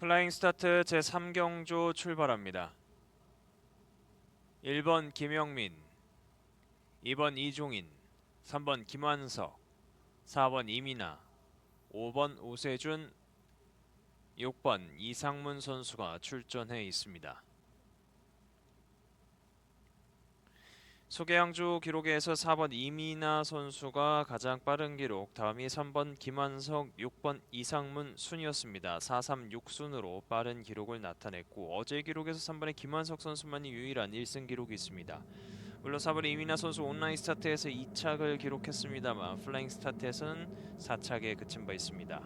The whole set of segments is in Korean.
플라잉 스타트 제3경주 출발합니다. 1번 김영민, 2번 이종인, 3번 김완석, 4번 이민아, 5번 오세준, 6번 이상문 선수가 출전해 있습니다. 소개양주 기록에서 4번 이민아 선수가 가장 빠른 기록, 다음이 3번 김한석, 6번 이상문 순이었습니다. 436순으로 빠른 기록을 나타냈고 어제 기록에서 3번의 김한석 선수만이 유일한 1승 기록이 있습니다. 물론 4번 이민아 선수 온라인 스타트에서 2착을 기록했습니다만 플라잉 스타트에서는 4착에 그친 바 있습니다.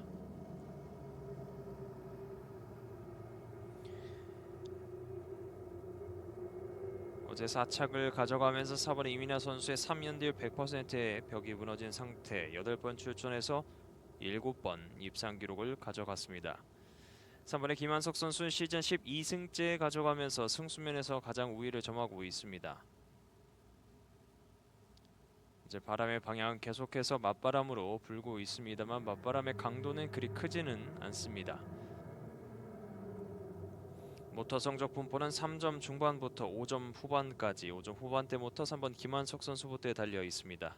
어제 4착을 가져가면서 4번 이민아 선수의 3연딜 100%의 벽이 무너진 상태 8번 출전해서 7번 입상 기록을 가져갔습니다. 3번의 김한석 선수는 시즌 12승째 가져가면서 승수면에서 가장 우위를 점하고 있습니다. 이제 바람의 방향은 계속해서 맞바람으로 불고 있습니다만 맞바람의 강도는 그리 크지는 않습니다. 모터 성적 분포는 3점 중반부터 5점 후반까지 5점 후반대 모터 3번 김한석 선수부터 달려 있습니다.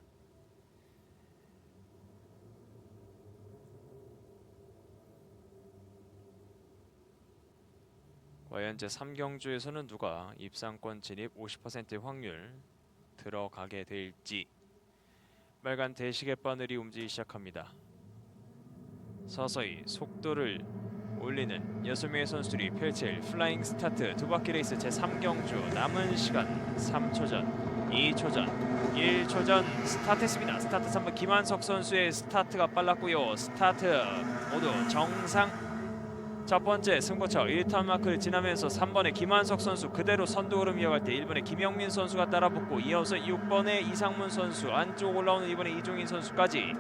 과연 제 3경주에서는 누가 입상권 진입 50%의 확률 들어가게 될지 빨간 대시계 바늘이 움직이기 시작합니다. 서서히 속도를 올리는 6명의 선수들이 펼칠 플라잉 스타트 두 바퀴 레이스 제3경주 남은 시간 3초 전, 2초 전, 1초 전 스타트했습니다. 스타트 3번 김한석 선수의 스타트가 빨랐고요. 스타트 모두 정상 첫 번째 승부처 1턴 마크를 지나면서 3번의 김한석 선수 그대로 선두 흐름 이어갈 때 1번의 김영민 선수가 따라붙고 이어서 6번의 이상문 선수 안쪽 올라오는 2번의 이종인 선수까지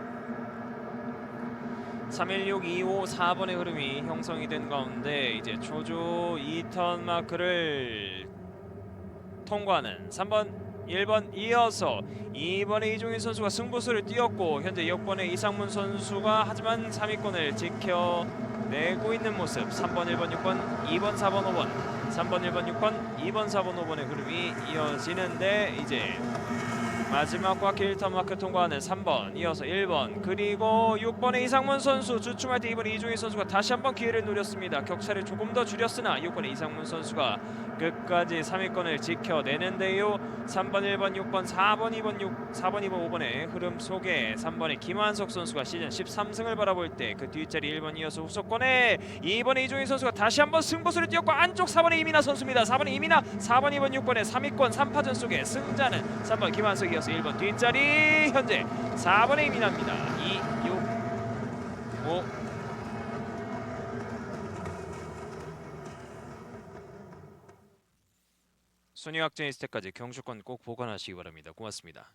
316, 25, 4번의 흐름이 형성이 된 가운데 이제 초조 2턴 마크를 통과하는 3번 1번 이어서 2번의 이종인 선수가 승부수를 띄웠고 현재 6번의 이상문 선수가 하지만 3위권을 지켜내고 있는 모습. 3번 1번 6번 2번 4번 5번. 3번 1번 6번 2번 4번 5번의 흐름이 이어지는데 이제 마지막 바퀴 1턴 마크 통과하는 3번 이어서 1번 그리고 6번의 이상문 선수 주춤할 때 2번 이종희 선수가 다시 한번 기회를 노렸습니다. 격차를 조금 더 줄였으나 6번의 이상문 선수가 끝까지 3위권을 지켜내는데요. 3번 1번 6번 4번 2번 6 4번 2번 5번의 흐름 속에 3번의 김한석 선수가 시즌 13승을 바라볼 때 그 뒷자리 1번 이어서 후속권에 2번의 이종희 선수가 다시 한번 승부수를 띄웠고 안쪽 4번의 이민아 선수입니다. 4번의 이민아 4번 2번 6번의 3위권 3파전 속에 승자는 3번 김한석 이 어서 1번 뒷자리 현재 4번의 이민아입니다 2, 6, 5 순위 확정이 있을 때까지 경주권 꼭 보관하시기 바랍니다. 고맙습니다.